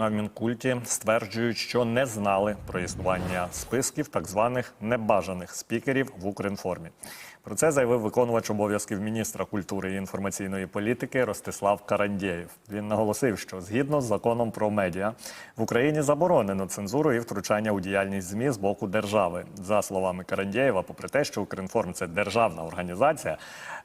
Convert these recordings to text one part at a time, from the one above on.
А в Мінкульті стверджують, що не знали про існування списків так званих небажаних спікерів в Укрінформі. Про це заявив виконувач обов'язків міністра культури і інформаційної політики Ростислав Карандєєв. Він наголосив, що згідно з законом про медіа в Україні заборонено цензуру і втручання у діяльність змі з боку держави. За словами Карандєєва, попри те, що Укрінформ це державна організація,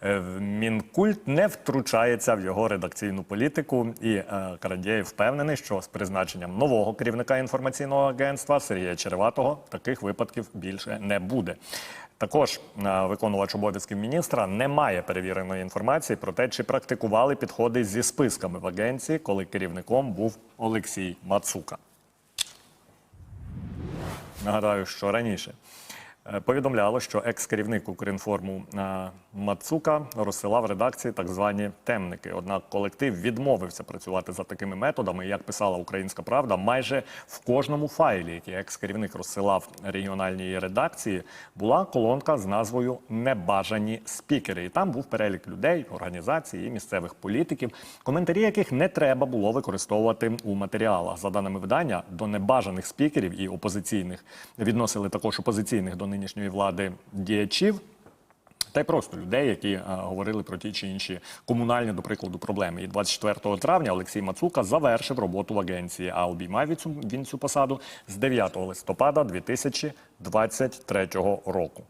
е, Мінкульт не втручається в його редакційну політику. І е, Карандєєв впевнений, що з призначенням нового керівника інформаційного агентства Сергія Череватого таких випадків більше не буде. Також е, виконувач обов'язків міністра не має перевіреної інформації про те, чи практикували підходи зі списками в агенції, коли керівником був Олексій Мацука. Нагадаю, що раніше повідомляло, що екс-керівник Укрінформу е, Мацука розсилав редакції так звані темники. Однак колектив відмовився працювати за такими методами. Як писала Українська Правда, майже в кожному файлі, який екс-керівник розсилав регіональній редакції, була колонка з назвою Небажані спікери. І там був перелік людей, організацій і місцевих політиків, коментарі яких не треба було використовувати у матеріалах. За даними видання, до небажаних спікерів і опозиційних відносили також опозиційних до нинішньої влади діячів. Та й просто людей, які а, говорили про ті чи інші комунальні, до прикладу, проблеми. І 24 травня Олексій Мацука завершив роботу в агенції, а обіймав він цю, посаду з 9 листопада 2023 року.